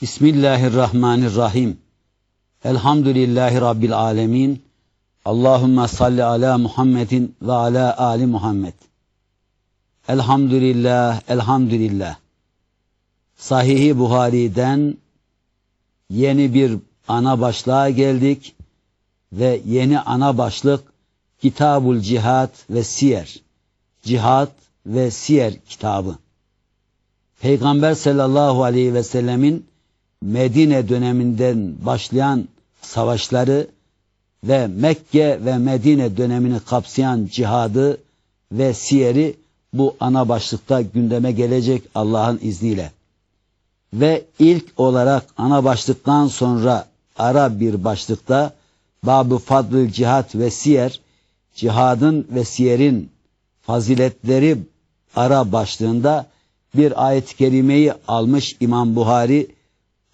Bismillahirrahmanirrahim. Elhamdülillahi Rabbil alemin. Allahümme salli ala Muhammedin ve ala Ali Muhammed. Elhamdülillah, elhamdülillah. Sahih-i Buhari'den yeni bir ana başlığa geldik ve yeni ana başlık Kitabul Cihat ve Siyer. Cihat ve Siyer kitabı. Peygamber sallallahu aleyhi ve sellemin Medine döneminden başlayan savaşları ve Mekke ve Medine dönemini kapsayan cihadı ve siyeri bu ana başlıkta gündeme gelecek Allah'ın izniyle. Ve ilk olarak ana başlıktan sonra ara bir başlıkta Bab-ı Fadl Cihat ve Siyer, cihadın ve siyerin faziletleri ara başlığında bir ayet-i kerimeyi almış İmam Buhari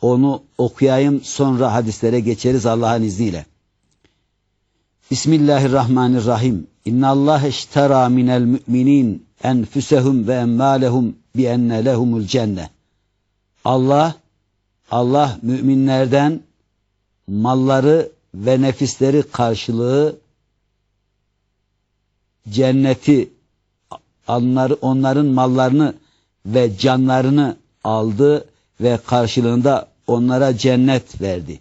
onu okuyayım sonra hadislere geçeriz Allah'ın izniyle. Bismillahirrahmanirrahim. İnna Allah iştera minel müminin enfusehum ve emmalehum bi enne lehumul. Allah Allah müminlerden malları ve nefisleri karşılığı cenneti onları, onların mallarını ve canlarını aldı ve karşılığında onlara cennet verdi.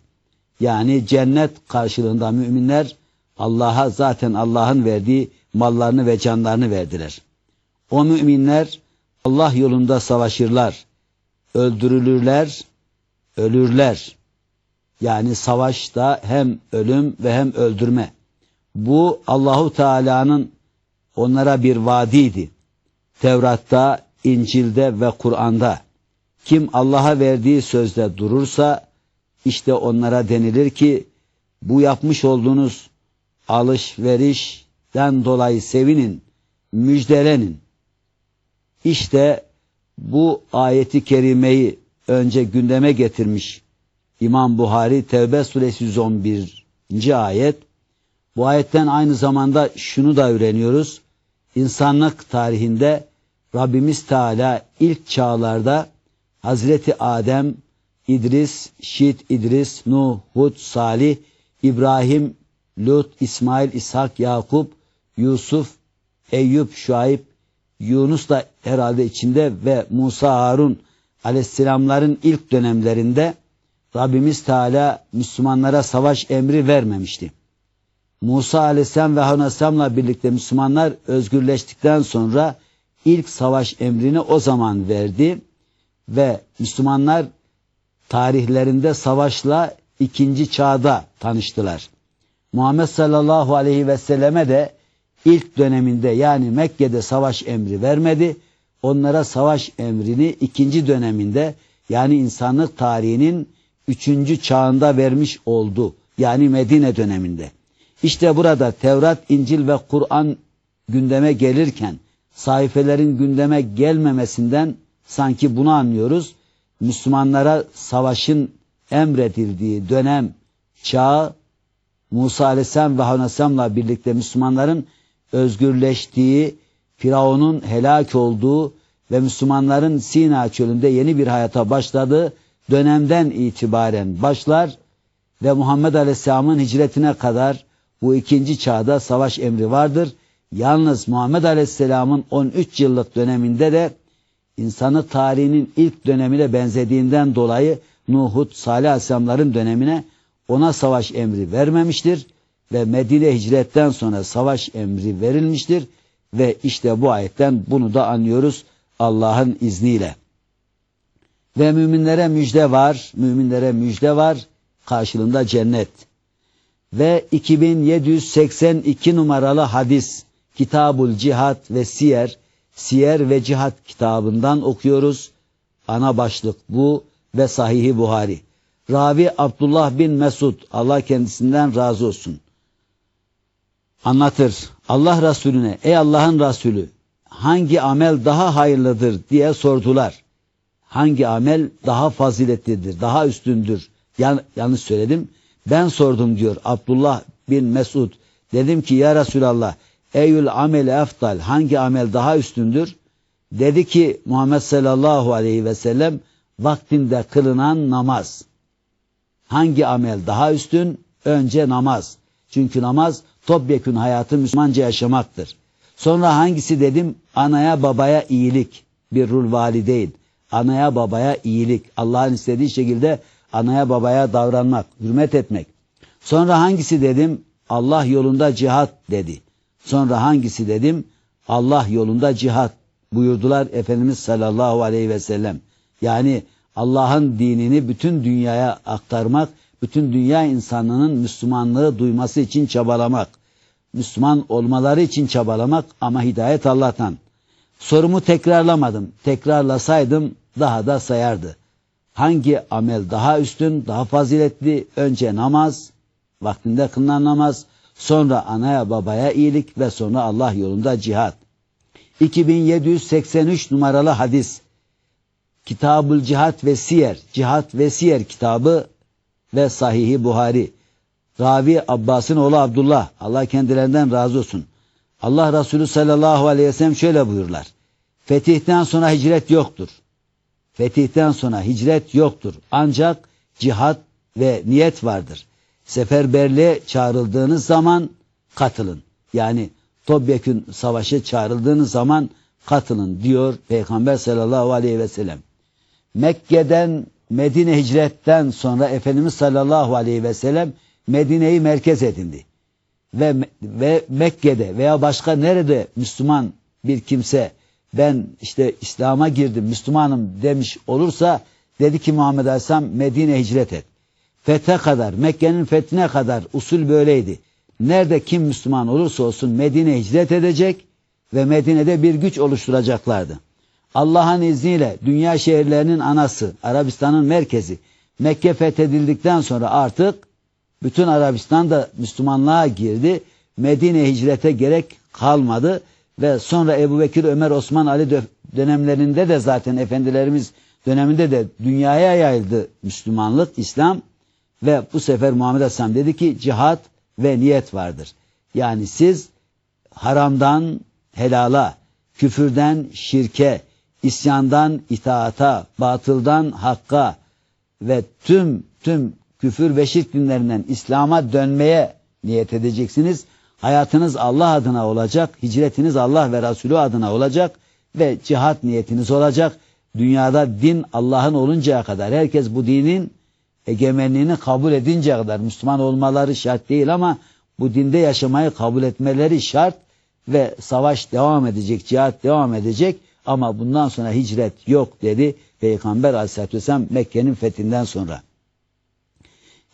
Yani cennet karşılığında müminler Allah'a zaten Allah'ın verdiği mallarını ve canlarını verdiler. O müminler Allah yolunda savaşırlar, öldürülürler, ölürler. Yani savaşta hem ölüm ve hem öldürme. Bu Allahu Teala'nın onlara bir vaadiydi. Tevrat'ta, İncil'de ve Kur'an'da kim Allah'a verdiği sözde durursa işte onlara denilir ki bu yapmış olduğunuz alışverişten dolayı sevinin, müjdelenin. İşte bu ayeti kerimeyi önce gündeme getirmiş İmam Buhari Tevbe suresi 111. ayet. Bu ayetten aynı zamanda şunu da öğreniyoruz. İnsanlık tarihinde Rabbimiz Teala ilk çağlarda Hazreti Adem, İdris, Şit, İdris, Nuh, Hud, Salih, İbrahim, Lut, İsmail, İshak, Yakup, Yusuf, Eyüp, Şuayb, Yunus da herhalde içinde ve Musa, Harun aleyhisselamların ilk dönemlerinde Rabbimiz Teala Müslümanlara savaş emri vermemişti. Musa aleyhisselam ve Harun aleyhisselamla birlikte Müslümanlar özgürleştikten sonra ilk savaş emrini o zaman verdi ve Müslümanlar tarihlerinde savaşla ikinci çağda tanıştılar. Muhammed sallallahu aleyhi ve selleme de ilk döneminde yani Mekke'de savaş emri vermedi. Onlara savaş emrini ikinci döneminde yani insanlık tarihinin üçüncü çağında vermiş oldu. Yani Medine döneminde. İşte burada Tevrat, İncil ve Kur'an gündeme gelirken sayfelerin gündeme gelmemesinden sanki bunu anlıyoruz. Müslümanlara savaşın emredildiği dönem, çağ, Musa Aleyhisselam ve Harun Aleyhisselam'la birlikte Müslümanların özgürleştiği, Firavun'un helak olduğu ve Müslümanların Sina çölünde yeni bir hayata başladığı dönemden itibaren başlar ve Muhammed Aleyhisselam'ın hicretine kadar bu ikinci çağda savaş emri vardır. Yalnız Muhammed Aleyhisselam'ın 13 yıllık döneminde de insanı tarihinin ilk dönemine benzediğinden dolayı Nuhud, Salih Aleyhisselamların dönemine ona savaş emri vermemiştir ve Medine hicretten sonra savaş emri verilmiştir ve işte bu ayetten bunu da anlıyoruz Allah'ın izniyle. Ve müminlere müjde var, müminlere müjde var, karşılığında cennet. Ve 2782 numaralı hadis, Kitabul Cihat ve Siyer, Siyer ve Cihat kitabından okuyoruz. Ana başlık bu ve Sahih-i Buhari. Ravi Abdullah bin Mesud, Allah kendisinden razı olsun. Anlatır. Allah Resulüne, ey Allah'ın Resulü, hangi amel daha hayırlıdır diye sordular. Hangi amel daha faziletlidir, daha üstündür? Yan, yanlış söyledim. Ben sordum diyor Abdullah bin Mesud. Dedim ki ya Resulallah Eyül amel eftal hangi amel daha üstündür? Dedi ki Muhammed sallallahu aleyhi ve sellem vaktinde kılınan namaz. Hangi amel daha üstün? Önce namaz. Çünkü namaz topyekün hayatı Müslümanca yaşamaktır. Sonra hangisi dedim? Anaya babaya iyilik. Bir rul valideyn. Anaya babaya iyilik. Allah'ın istediği şekilde anaya babaya davranmak, hürmet etmek. Sonra hangisi dedim? Allah yolunda cihat dedi. Sonra hangisi dedim? Allah yolunda cihat buyurdular Efendimiz sallallahu aleyhi ve sellem. Yani Allah'ın dinini bütün dünyaya aktarmak, bütün dünya insanının Müslümanlığı duyması için çabalamak. Müslüman olmaları için çabalamak ama hidayet Allah'tan. Sorumu tekrarlamadım. Tekrarlasaydım daha da sayardı. Hangi amel daha üstün, daha faziletli? Önce namaz, vaktinde kılınan namaz, sonra anaya babaya iyilik ve sonra Allah yolunda cihat. 2783 numaralı hadis. Kitabul Cihat ve Siyer, Cihat ve Siyer kitabı ve Sahihi Buhari. Ravi Abbas'ın oğlu Abdullah. Allah kendilerinden razı olsun. Allah Resulü sallallahu aleyhi ve sellem şöyle buyurlar. Fetihten sonra hicret yoktur. Fetihten sonra hicret yoktur. Ancak cihat ve niyet vardır. Seferberliğe çağrıldığınız zaman katılın. Yani topyekün savaşa çağrıldığınız zaman katılın diyor Peygamber sallallahu aleyhi ve sellem. Mekke'den Medine hicretten sonra Efendimiz sallallahu aleyhi ve sellem Medine'yi merkez edindi. Ve, ve Mekke'de veya başka nerede Müslüman bir kimse ben işte İslam'a girdim Müslümanım demiş olursa dedi ki Muhammed Aleyhisselam Medine hicret et. Fethe kadar Mekke'nin fethine kadar usul böyleydi. Nerede kim Müslüman olursa olsun Medine hicret edecek ve Medine'de bir güç oluşturacaklardı. Allah'ın izniyle dünya şehirlerinin anası, Arabistan'ın merkezi Mekke fethedildikten sonra artık bütün Arabistan da Müslümanlığa girdi. Medine hicrete gerek kalmadı ve sonra Ebu Bekir, Ömer, Osman, Ali dönemlerinde de zaten efendilerimiz döneminde de dünyaya yayıldı Müslümanlık, İslam ve bu sefer Muhammed Aleyhisselam dedi ki cihat ve niyet vardır. Yani siz haramdan helala, küfürden şirke, isyandan itaata, batıldan hakka ve tüm tüm küfür ve şirk dinlerinden İslam'a dönmeye niyet edeceksiniz. Hayatınız Allah adına olacak, hicretiniz Allah ve Resulü adına olacak ve cihat niyetiniz olacak. Dünyada din Allah'ın oluncaya kadar herkes bu dinin egemenliğini kabul edinceye kadar Müslüman olmaları şart değil ama bu dinde yaşamayı kabul etmeleri şart ve savaş devam edecek, cihat devam edecek ama bundan sonra hicret yok dedi Peygamber aleyhissalatü vesselam Mekke'nin fethinden sonra.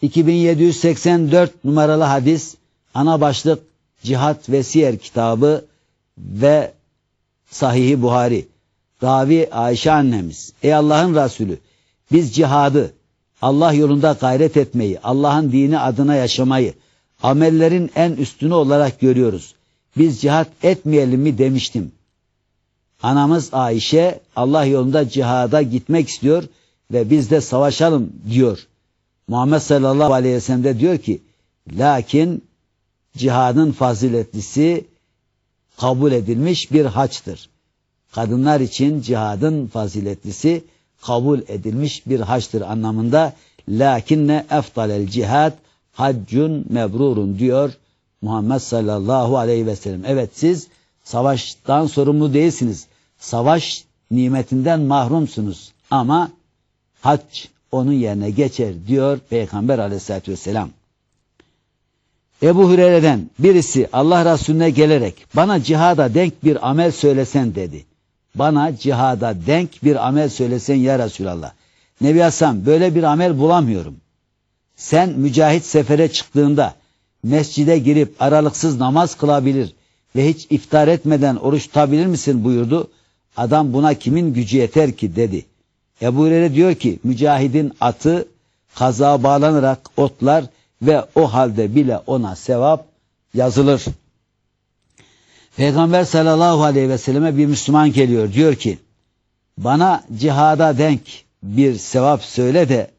2784 numaralı hadis ana başlık Cihat ve Siyer kitabı ve Sahih-i Buhari. Ravi Ayşe annemiz. Ey Allah'ın Resulü biz cihadı, Allah yolunda gayret etmeyi, Allah'ın dini adına yaşamayı, amellerin en üstünü olarak görüyoruz. Biz cihat etmeyelim mi demiştim. Anamız Ayşe Allah yolunda cihada gitmek istiyor ve biz de savaşalım diyor. Muhammed sallallahu aleyhi ve sellem de diyor ki lakin cihadın faziletlisi kabul edilmiş bir haçtır. Kadınlar için cihadın faziletlisi kabul edilmiş bir haçtır anlamında lakinne eftalel cihad haccun mebrurun diyor Muhammed sallallahu aleyhi ve sellem. Evet siz savaştan sorumlu değilsiniz. Savaş nimetinden mahrumsunuz ama hac onun yerine geçer diyor Peygamber aleyhissalatü vesselam. Ebu Hureyre'den birisi Allah Resulüne gelerek bana cihada denk bir amel söylesen dedi. Bana cihada denk bir amel söylesen ya Resulallah. Nebi Hasan böyle bir amel bulamıyorum. Sen mücahit sefere çıktığında mescide girip aralıksız namaz kılabilir ve hiç iftar etmeden oruç tutabilir misin buyurdu. Adam buna kimin gücü yeter ki dedi. Ebu Hureyre diyor ki mücahidin atı kaza bağlanarak otlar ve o halde bile ona sevap yazılır. Peygamber sallallahu aleyhi ve selleme bir Müslüman geliyor diyor ki bana cihada denk bir sevap söyle de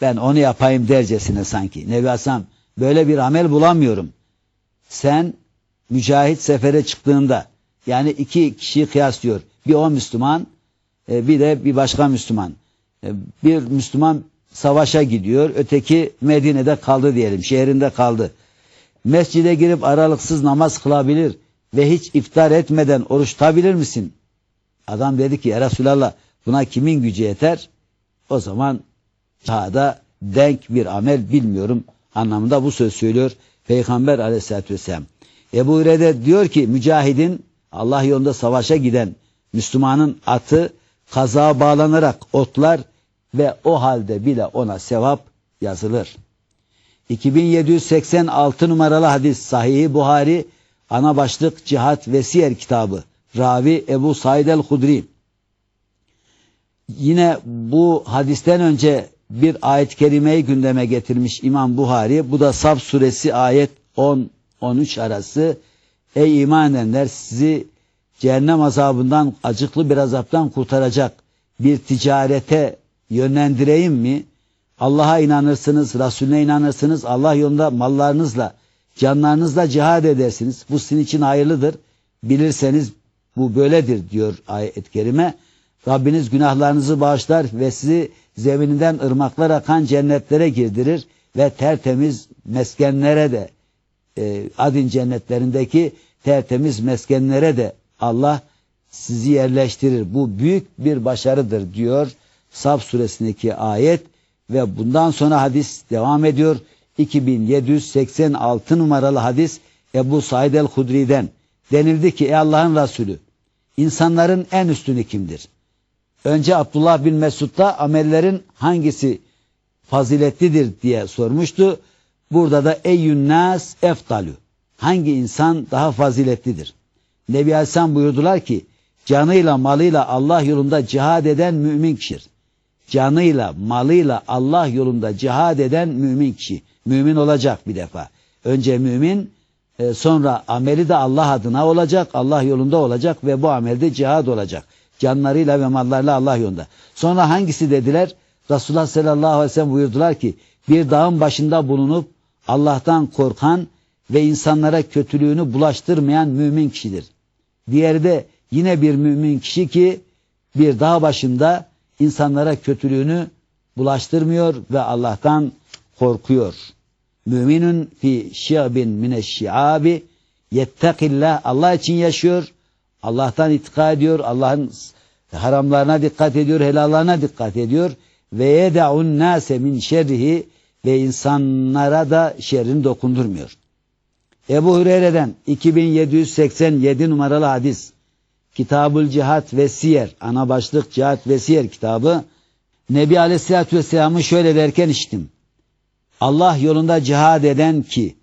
ben onu yapayım dercesine sanki. Nebi Hasan böyle bir amel bulamıyorum. Sen mücahit sefere çıktığında yani iki kişiyi kıyaslıyor. Bir o Müslüman e, bir de bir başka Müslüman. E, bir Müslüman savaşa gidiyor, öteki Medine'de kaldı diyelim, şehrinde kaldı. Mescide girip aralıksız namaz kılabilir ve hiç iftar etmeden oruç tutabilir misin? Adam dedi ki ya Resulallah buna kimin gücü yeter? O zaman cihada denk bir amel bilmiyorum anlamında bu söz söylüyor Peygamber aleyhissalatü vesselam. Ebu Hureyre diyor ki mücahidin Allah yolunda savaşa giden Müslümanın atı kazağa bağlanarak otlar ve o halde bile ona sevap yazılır. 2786 numaralı hadis Sahih Buhari ana başlık Cihat ve Siyer kitabı Ravi Ebu Said el-Hudri yine bu hadisten önce bir ayet-i kerimeyi gündeme getirmiş İmam Buhari. Bu da Saf suresi ayet 10-13 arası. Ey iman edenler sizi cehennem azabından, acıklı bir azaptan kurtaracak bir ticarete yönlendireyim mi? Allah'a inanırsınız, Resulüne inanırsınız, Allah yolunda mallarınızla, canlarınızla cihad edersiniz. Bu sizin için hayırlıdır. Bilirseniz bu böyledir diyor ayet-i kerime. Rabbiniz günahlarınızı bağışlar ve sizi zemininden ırmaklar akan cennetlere girdirir ve tertemiz meskenlere de e, adin cennetlerindeki tertemiz meskenlere de Allah sizi yerleştirir. Bu büyük bir başarıdır diyor Saf suresindeki ayet ve bundan sonra hadis devam ediyor. 2786 numaralı hadis Ebu Said el-Hudri'den denildi ki ey Allah'ın Resulü insanların en üstünü kimdir? Önce Abdullah bin Mesud'da amellerin hangisi faziletlidir diye sormuştu. Burada da eyyün nas eftalü. Hangi insan daha faziletlidir? Nebi Aleyhisselam buyurdular ki canıyla malıyla Allah yolunda cihad eden mümin kişidir. Canıyla malıyla Allah yolunda cihad eden mümin kişi. Mümin olacak bir defa. Önce mümin e, sonra ameli de Allah adına olacak. Allah yolunda olacak ve bu amelde cihad olacak canlarıyla ve mallarıyla Allah yolunda. Sonra hangisi dediler? Resulullah sallallahu aleyhi ve sellem buyurdular ki bir dağın başında bulunup Allah'tan korkan ve insanlara kötülüğünü bulaştırmayan mümin kişidir. Diğeri de yine bir mümin kişi ki bir dağ başında insanlara kötülüğünü bulaştırmıyor ve Allah'tan korkuyor. Müminun fi şi'bin mineşşi'abi yettekillah Allah için yaşıyor Allah'tan itika ediyor, Allah'ın haramlarına dikkat ediyor, helallarına dikkat ediyor. Ve yeda'un nase min şerrihi ve insanlara da şerrini dokundurmuyor. Ebu Hureyre'den 2787 numaralı hadis Kitabul Cihat ve Siyer ana başlık Cihat ve Siyer kitabı Nebi Aleyhisselatü Vesselam'ı şöyle derken işittim. Allah yolunda cihad eden ki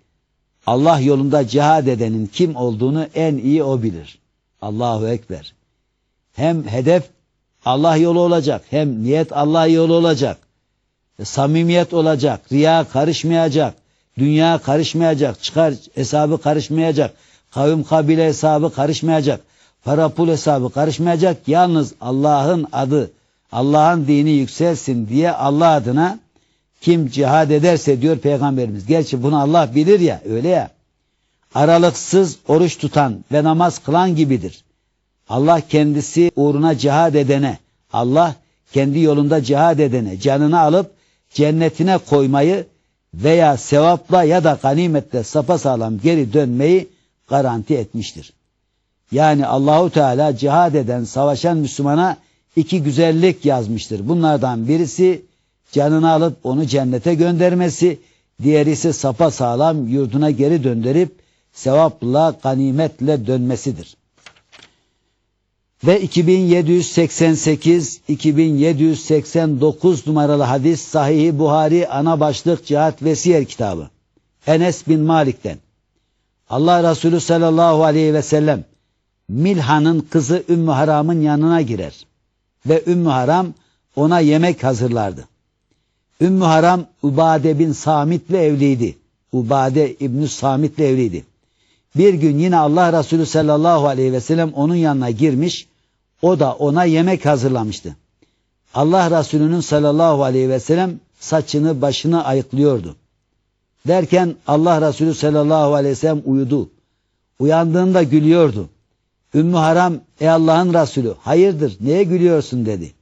Allah yolunda cihad edenin kim olduğunu en iyi o bilir. Allahu Ekber. Hem hedef Allah yolu olacak, hem niyet Allah yolu olacak. E, samimiyet olacak, riya karışmayacak, dünya karışmayacak, çıkar hesabı karışmayacak, kavim kabile hesabı karışmayacak, para pul hesabı karışmayacak. Yalnız Allah'ın adı, Allah'ın dini yükselsin diye Allah adına kim cihad ederse diyor Peygamberimiz. Gerçi bunu Allah bilir ya, öyle ya aralıksız oruç tutan ve namaz kılan gibidir. Allah kendisi uğruna cihad edene, Allah kendi yolunda cihad edene canını alıp cennetine koymayı veya sevapla ya da ganimetle sapasağlam geri dönmeyi garanti etmiştir. Yani Allahu Teala cihad eden, savaşan Müslümana iki güzellik yazmıştır. Bunlardan birisi canını alıp onu cennete göndermesi, diğeri ise sapa sağlam yurduna geri döndürüp sevapla, ganimetle dönmesidir. Ve 2788-2789 numaralı hadis Sahih Buhari ana başlık Cihat ve Siyer kitabı. Enes bin Malik'ten. Allah Resulü sallallahu aleyhi ve sellem Milhan'ın kızı Ümmü Haram'ın yanına girer. Ve Ümmü Haram ona yemek hazırlardı. Ümmü Haram Ubade bin Samit'le evliydi. Ubade İbn Samit'le evliydi. Bir gün yine Allah Resulü sallallahu aleyhi ve sellem onun yanına girmiş, o da ona yemek hazırlamıştı. Allah Resulü'nün sallallahu aleyhi ve sellem saçını başını ayıklıyordu. Derken Allah Resulü sallallahu aleyhi ve sellem uyudu. Uyandığında gülüyordu. Ümmü Haram ey Allah'ın Resulü hayırdır neye gülüyorsun dedi.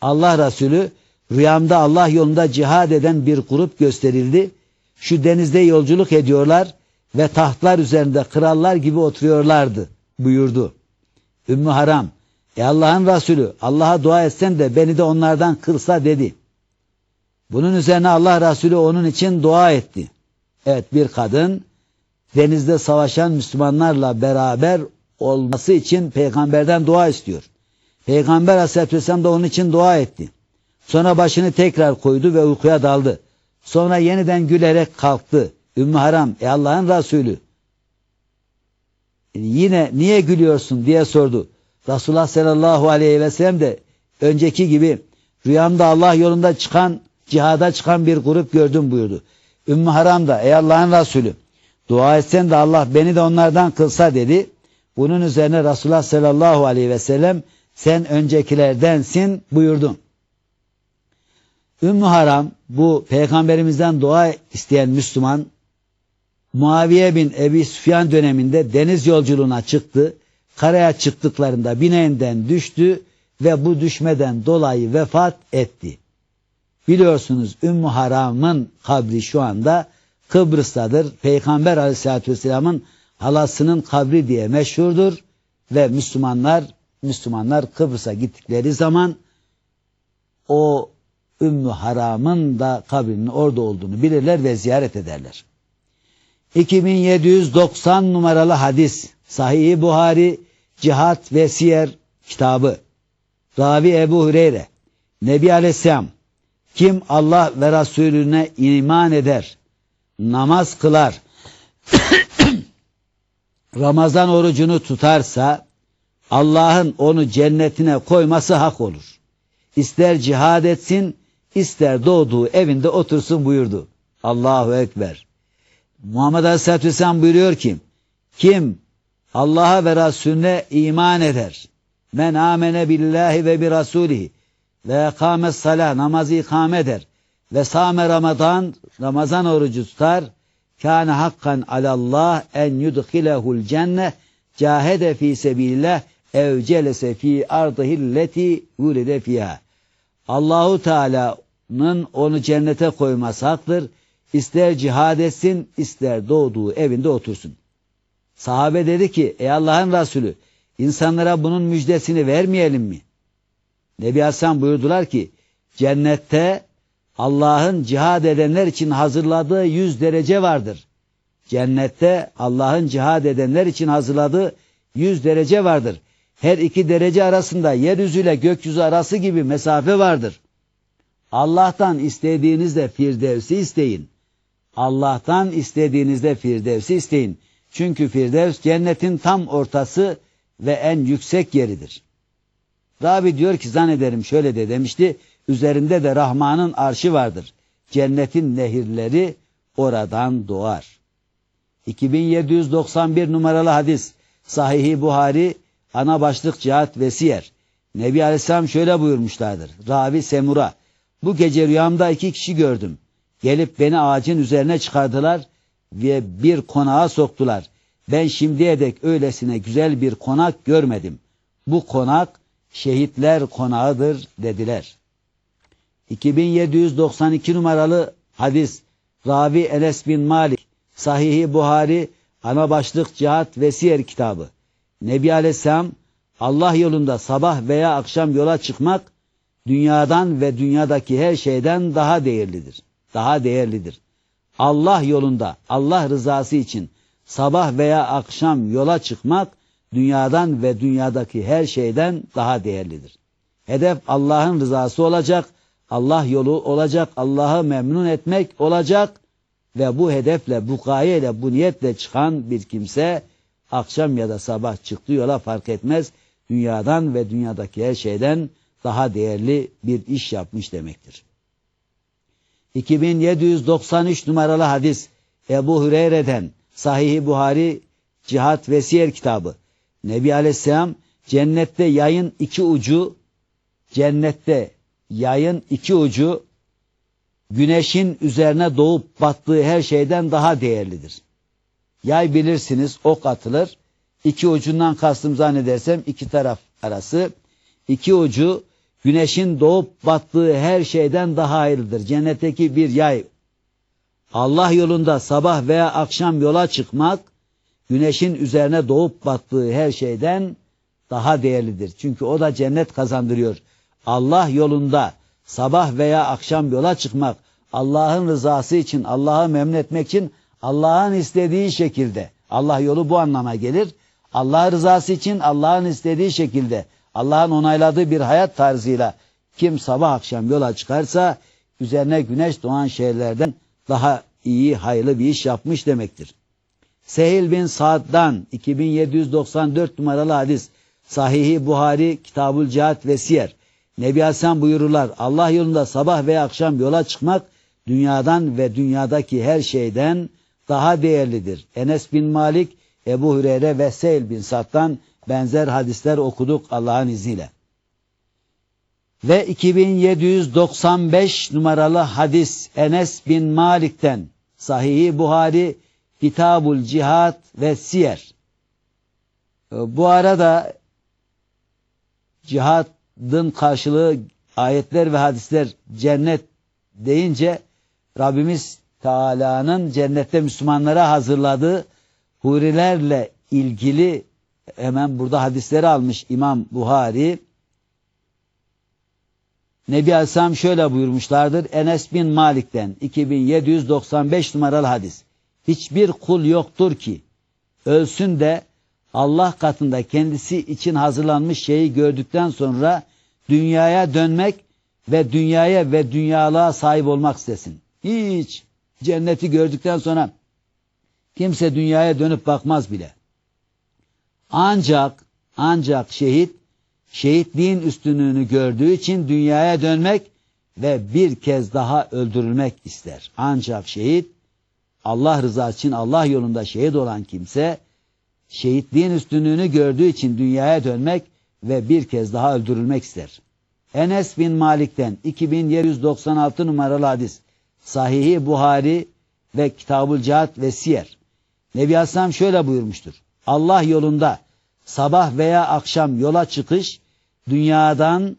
Allah Resulü Rüyamda Allah yolunda cihad eden bir grup gösterildi. Şu denizde yolculuk ediyorlar ve tahtlar üzerinde krallar gibi oturuyorlardı buyurdu. Ümmü Haram, e Allah'ın Resulü Allah'a dua etsen de beni de onlardan kılsa dedi. Bunun üzerine Allah Resulü onun için dua etti. Evet bir kadın denizde savaşan Müslümanlarla beraber olması için peygamberden dua istiyor. Peygamber Aleyhisselatü Vesselam da onun için dua etti. Sonra başını tekrar koydu ve uykuya daldı. Sonra yeniden gülerek kalktı. Ümmü Haram, e Allah'ın Resulü. Yine niye gülüyorsun diye sordu. Resulullah sallallahu aleyhi ve sellem de önceki gibi rüyamda Allah yolunda çıkan, cihada çıkan bir grup gördüm buyurdu. Ümmü Haram da ey Allah'ın Resulü dua etsen de Allah beni de onlardan kılsa dedi. Bunun üzerine Resulullah sallallahu aleyhi ve sellem sen öncekilerdensin buyurdun. Ümmü Haram bu peygamberimizden dua isteyen Müslüman Muaviye bin Ebi Süfyan döneminde deniz yolculuğuna çıktı. Karaya çıktıklarında bineğinden düştü ve bu düşmeden dolayı vefat etti. Biliyorsunuz Ümmü Haram'ın kabri şu anda Kıbrıs'tadır. Peygamber aleyhissalatü vesselamın halasının kabri diye meşhurdur ve Müslümanlar Müslümanlar Kıbrıs'a gittikleri zaman o Ümmü Haram'ın da kabrinin orada olduğunu bilirler ve ziyaret ederler. 2790 numaralı hadis Sahih-i Buhari Cihat ve Siyer kitabı Ravi Ebu Hureyre Nebi Aleyhisselam kim Allah ve Resulüne iman eder, namaz kılar, Ramazan orucunu tutarsa Allah'ın onu cennetine koyması hak olur. İster cihad etsin, ister doğduğu evinde otursun buyurdu. Allahu Ekber. Muhammed Aleyhisselatü Vesselam buyuruyor ki, kim Allah'a ve Resulüne iman eder, men amene billahi ve bi rasulihi ve kâmes salah namazı ikame eder ve sâme Ramazan Ramazan orucu tutar kâne hakkan alallah en yudhilehul cenne cahede fi sebilillah ev celese fi ardihilleti vulide fiha. Allahu Teala'nın onu cennete koyması haktır. İster cihad etsin, ister doğduğu evinde otursun. Sahabe dedi ki, ey Allah'ın Resulü, insanlara bunun müjdesini vermeyelim mi? Nebi Hasan buyurdular ki, cennette Allah'ın cihad edenler için hazırladığı yüz derece vardır. Cennette Allah'ın cihad edenler için hazırladığı yüz derece vardır. Her iki derece arasında yeryüzüyle gökyüzü arası gibi mesafe vardır. Allah'tan istediğinizde Firdevs'i isteyin. Allah'tan istediğinizde Firdevs'i isteyin. Çünkü Firdevs cennetin tam ortası ve en yüksek yeridir. Rabi diyor ki zannederim şöyle de demişti. Üzerinde de Rahman'ın arşı vardır. Cennetin nehirleri oradan doğar. 2791 numaralı hadis. Sahihi Buhari ana başlık cihat ve siyer. Nebi Aleyhisselam şöyle buyurmuşlardır. Ravi Semura. Bu gece rüyamda iki kişi gördüm. Gelip beni ağacın üzerine çıkardılar ve bir konağa soktular. Ben şimdiye dek öylesine güzel bir konak görmedim. Bu konak şehitler konağıdır dediler. 2792 numaralı hadis Ravi Enes bin Malik Sahihi Buhari ana başlık cihat ve siyer kitabı. Nebi Aleyhisselam Allah yolunda sabah veya akşam yola çıkmak dünyadan ve dünyadaki her şeyden daha değerlidir. Daha değerlidir. Allah yolunda Allah rızası için sabah veya akşam yola çıkmak dünyadan ve dünyadaki her şeyden daha değerlidir. Hedef Allah'ın rızası olacak, Allah yolu olacak, Allah'ı memnun etmek olacak ve bu hedefle, bu gayeyle, bu niyetle çıkan bir kimse akşam ya da sabah çıktığı yola fark etmez. Dünyadan ve dünyadaki her şeyden daha değerli bir iş yapmış demektir. 2793 numaralı hadis Ebu Hüreyre'den Sahih-i Buhari Cihat ve Siyer kitabı. Nebi Aleyhisselam cennette yayın iki ucu cennette yayın iki ucu güneşin üzerine doğup battığı her şeyden daha değerlidir. Yay bilirsiniz ok atılır. İki ucundan kastım zannedersem iki taraf arası. iki ucu güneşin doğup battığı her şeyden daha hayırlıdır. Cennetteki bir yay. Allah yolunda sabah veya akşam yola çıkmak, güneşin üzerine doğup battığı her şeyden daha değerlidir. Çünkü o da cennet kazandırıyor. Allah yolunda sabah veya akşam yola çıkmak, Allah'ın rızası için, Allah'ı memnun etmek için Allah'ın istediği şekilde. Allah yolu bu anlama gelir. Allah rızası için Allah'ın istediği şekilde, Allah'ın onayladığı bir hayat tarzıyla kim sabah akşam yola çıkarsa üzerine güneş doğan şeylerden daha iyi, hayırlı bir iş yapmış demektir. Sehil bin Sa'd'dan 2794 numaralı hadis Sahihi Buhari Kitabul Cihat ve Siyer Nebi Hasan buyururlar Allah yolunda sabah veya akşam yola çıkmak dünyadan ve dünyadaki her şeyden daha değerlidir. Enes bin Malik, Ebu Hureyre ve Seyl bin Sa'd'dan benzer hadisler okuduk Allah'ın izniyle. Ve 2795 numaralı hadis Enes bin Malik'ten Sahih-i Buhari Kitabul Cihat ve Siyer. Bu arada cihadın karşılığı ayetler ve hadisler cennet deyince Rabbimiz Teala'nın cennette Müslümanlara hazırladığı hurilerle ilgili hemen burada hadisleri almış İmam Buhari. Nebi Aleyhisselam şöyle buyurmuşlardır. Enes bin Malik'ten 2795 numaralı hadis. Hiçbir kul yoktur ki ölsün de Allah katında kendisi için hazırlanmış şeyi gördükten sonra dünyaya dönmek ve dünyaya ve dünyalığa sahip olmak istesin. Hiç cenneti gördükten sonra kimse dünyaya dönüp bakmaz bile. Ancak ancak şehit şehitliğin üstünlüğünü gördüğü için dünyaya dönmek ve bir kez daha öldürülmek ister. Ancak şehit Allah rızası için Allah yolunda şehit olan kimse şehitliğin üstünlüğünü gördüğü için dünyaya dönmek ve bir kez daha öldürülmek ister. Enes bin Malik'ten 2796 numaralı hadis Sahihi Buhari ve Kitabul Cihat ve Siyer. Nebi Hasan şöyle buyurmuştur. Allah yolunda sabah veya akşam yola çıkış dünyadan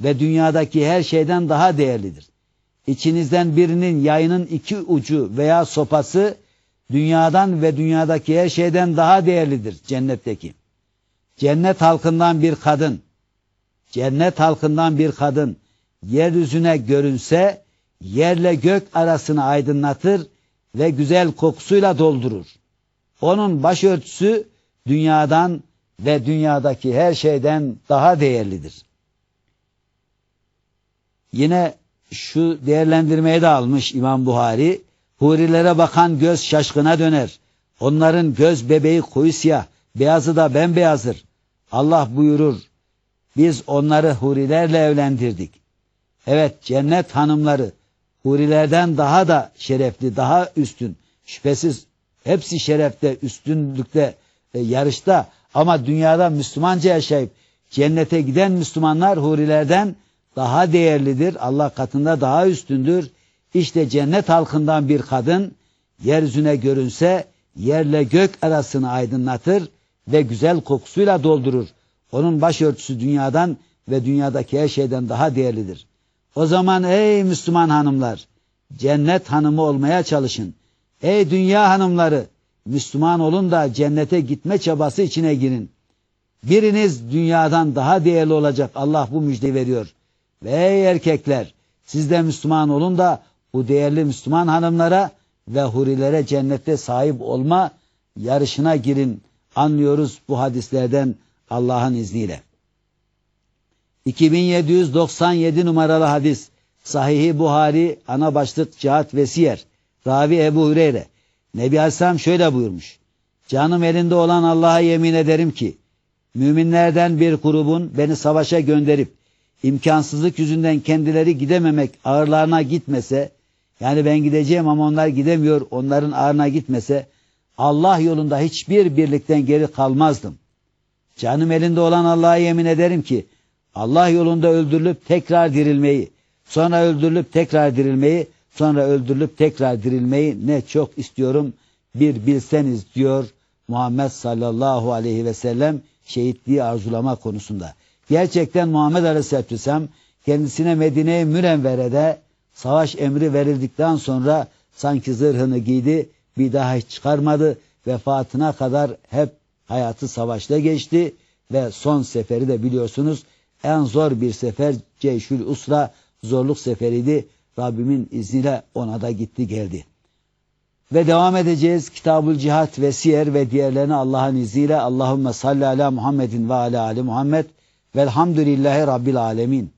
ve dünyadaki her şeyden daha değerlidir. İçinizden birinin yayının iki ucu veya sopası dünyadan ve dünyadaki her şeyden daha değerlidir cennetteki. Cennet halkından bir kadın, cennet halkından bir kadın yeryüzüne görünse yerle gök arasını aydınlatır ve güzel kokusuyla doldurur. Onun başörtüsü dünyadan ve dünyadaki her şeyden daha değerlidir. Yine şu değerlendirmeyi de almış İmam Buhari. Hurilere bakan göz şaşkına döner. Onların göz bebeği koyu beyazı da bembeyazdır. Allah buyurur, biz onları hurilerle evlendirdik. Evet cennet hanımları hurilerden daha da şerefli, daha üstün. Şüphesiz hepsi şerefte, üstünlükte, e, yarışta ama dünyada Müslümanca yaşayıp cennete giden Müslümanlar hurilerden daha değerlidir. Allah katında daha üstündür. İşte cennet halkından bir kadın yeryüzüne görünse yerle gök arasını aydınlatır ve güzel kokusuyla doldurur. Onun başörtüsü dünyadan ve dünyadaki her şeyden daha değerlidir. O zaman ey Müslüman hanımlar cennet hanımı olmaya çalışın. Ey dünya hanımları Müslüman olun da cennete gitme çabası içine girin. Biriniz dünyadan daha değerli olacak Allah bu müjde veriyor. Ve ey erkekler siz de Müslüman olun da bu değerli Müslüman hanımlara ve hurilere cennette sahip olma yarışına girin. Anlıyoruz bu hadislerden Allah'ın izniyle. 2797 numaralı hadis Sahihi Buhari ana başlık cihat ve siyer Ravi Ebu Hureyre Nebi Aleyhisselam şöyle buyurmuş Canım elinde olan Allah'a yemin ederim ki müminlerden bir grubun beni savaşa gönderip imkansızlık yüzünden kendileri gidememek ağırlarına gitmese yani ben gideceğim ama onlar gidemiyor onların ağırına gitmese Allah yolunda hiçbir birlikten geri kalmazdım. Canım elinde olan Allah'a yemin ederim ki Allah yolunda öldürülüp tekrar dirilmeyi, sonra öldürülüp tekrar dirilmeyi, sonra öldürülüp tekrar dirilmeyi ne çok istiyorum bir bilseniz diyor Muhammed sallallahu aleyhi ve sellem şehitliği arzulama konusunda. Gerçekten Muhammed Aleyhisselatü Vesselam kendisine Medine-i Münevvere'de savaş emri verildikten sonra sanki zırhını giydi bir daha hiç çıkarmadı. Vefatına kadar hep hayatı savaşta geçti ve son seferi de biliyorsunuz en zor bir sefer Ceyşül Usra zorluk seferiydi. Rabbimin izniyle ona da gitti geldi. Ve devam edeceğiz. Kitabul Cihat ve Siyer ve diğerlerini Allah'ın izniyle. Allahümme salli ala Muhammedin ve ala ali Muhammed. Velhamdülillahi Rabbil alemin.